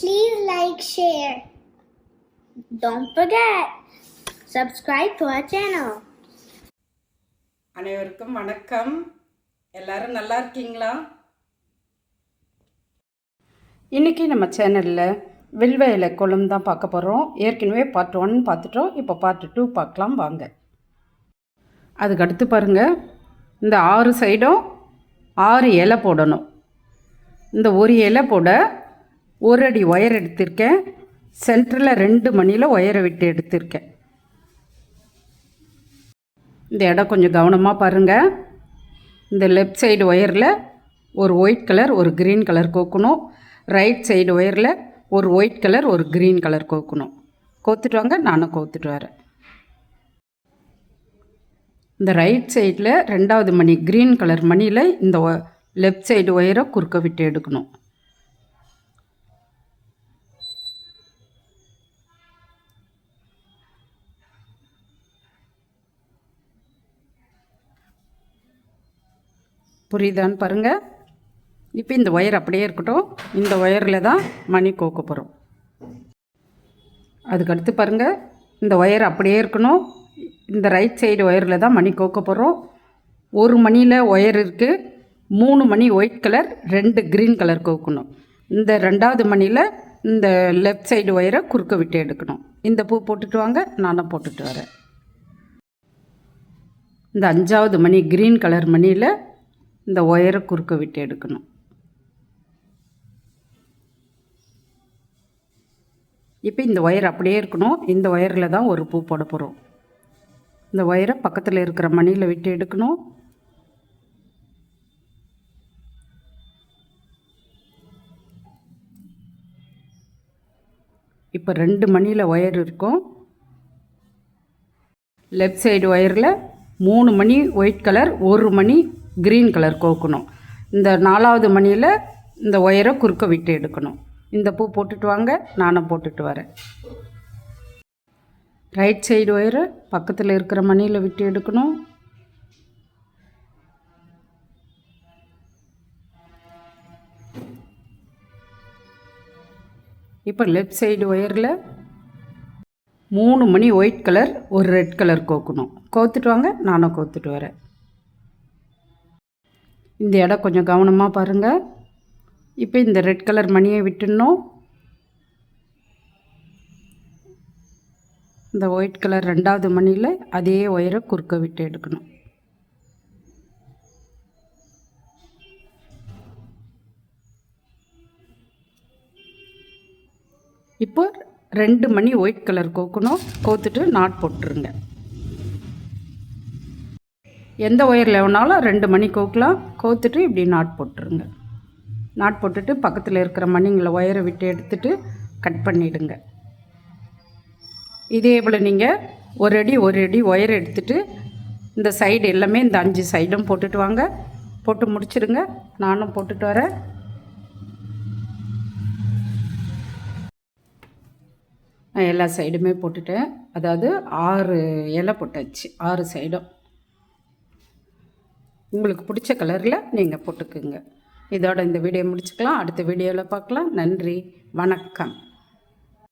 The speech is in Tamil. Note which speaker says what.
Speaker 1: Please like, share. Don't forget, subscribe to our channel.
Speaker 2: அனைவருக்கும் வணக்கம். எல்லாரும் நல்லா இருக்கீங்களா? இன்றைக்கி நம்ம சேனலில் வில்வ இலை குழம்பு தான் பார்க்க போகிறோம் ஏற்கனவே பார்ட் ஒன் பார்த்துட்டோம். இப்போ பார்ட் டூ பார்க்கலாம் வாங்க. அதுக்கு அடுத்து பாருங்கள் இந்த ஆறு சைடும் ஆறு இலை போடணும். இந்த ஒரு இலை போட ஒரு அடி ஒயர் எடுத்திருக்கேன். சென்டரில் ரெண்டு மணியில் ஒயரை விட்டு எடுத்திருக்கேன். இந்த இடம் கொஞ்சம் கவனமாக பாருங்கள் இந்த லெஃப்ட் சைடு ஒயரில் ஒரு ஒயிட் கலர் ஒரு க்ரீன் கலர் கோக்கணும். ரைட் சைடு ஒயரில் ஒரு ஒயிட் கலர் ஒரு க்ரீன் கலர் கோக்கணும். கோத்துட்டு வாங்க நானும் கோத்துட்டு வரேன். இந்த ரைட் சைடில் ரெண்டாவது மணி க்ரீன் கலர் மணியில் இந்த லெஃப்ட் சைடு ஒயரை குறுக்க விட்டு எடுக்கணும். புரியுதான்னு பாருங்கள் இப்போ இந்த ஒயர் அப்படியே இருக்கட்டும். இந்த ஒயரில் தான் மணி கோக்க போகிறோம் அதுக்கடுத்து பாருங்கள் இந்த ஒயர் அப்படியே இருக்கணும். இந்த ரைட் சைடு ஒயரில் தான் மணி கோக்க போகிறோம் ஒரு மணியில் ஒயர் இருக்குது மூணு மணி ஒயிட் கலர் ரெண்டு க்ரீன் கலர் கோக்கணும். இந்த ரெண்டாவது மணியில் இந்த லெஃப்ட் சைடு ஒயரை குறுக்க விட்டு எடுக்கணும். இந்த பூ போட்டுட்டு வாங்க. நானும் போட்டுட்டு வரேன். இந்த அஞ்சாவது மணி க்ரீன் கலர் மணியில் இந்த ஒயரை குறுக்க விட்டு எடுக்கணும். இப்போ இந்த ஒயர் அப்படியே இருக்கணும். இந்த ஒயரில் தான் ஒரு பூ போட போகிறோம். இந்த ஒயரை பக்கத்தில் இருக்கிற மணியில் விட்டு எடுக்கணும். இப்போ ரெண்டு மணியில் ஒயர் இருக்கும். லெஃப்ட் சைடு ஒயரில் மூணு மணி ஒயிட் கலர் ஒரு மணி க்ரீன் கலர் கோக்கணும். இந்த நாலாவது மணியில் இந்த ஒயரை குறுக்க விட்டு எடுக்கணும். இந்த பூ போட்டுட்டு வாங்க நானும் போட்டுட்டு வரேன். ரைட் சைடு ஒயரை பக்கத்தில் இருக்கிற மணியில் விட்டு எடுக்கணும். இப்போ லெஃப்ட் சைடு ஒயரில் மூணு மணி ஒயிட் கலர் ஒரு ரெட் கலர் கோக்கணும். கோத்துட்டு வாங்க நானும் கோத்துட்டு வரேன். இந்த இடம் கொஞ்சம் கவனமாக பாருங்கள் இப்போ இந்த ரெட் கலர் மணியை விட்டுடணும். இந்த ஒயிட் கலர் ரெண்டாவது மணியில் அதே ஒயரை குறுக்க விட்டு எடுக்கணும். இப்போ ரெண்டு மணி ஒயிட் கலர் கோக்கணும். கோத்துட்டு நாட் போட்டுருங்க. எந்த ஒயரில் வேணாலும் ரெண்டு மணி கோக்கலாம் கோத்துட்டு இப்படி நாட் போட்டுருங்க. நாட் போட்டுட்டு பக்கத்தில் இருக்கிற மணிங்களை ஒயரை விட்டு எடுத்துட்டு கட் பண்ணிவிடுங்க இதே போல் நீங்கள் ஒரு அடி ஒரு அடி ஒயர் எடுத்துட்டு இந்த சைடு எல்லாமே இந்த அஞ்சு சைடும் போட்டுட்டு வாங்க. போட்டு முடிச்சிடுங்க நானும் போட்டுட்டு வரேன். நான் எல்லா சைடுமே போட்டுட்டேன். அதாவது ஆறு இலை போட்டாச்சு ஆறு சைடும். உங்களுக்கு பிடிச்ச கலரில் நீங்கள் போட்டுக்குங்க. இதோட இந்த வீடியோ முடிச்சுக்கலாம். அடுத்த வீடியோவில் பார்க்கலாம். நன்றி. வணக்கம்.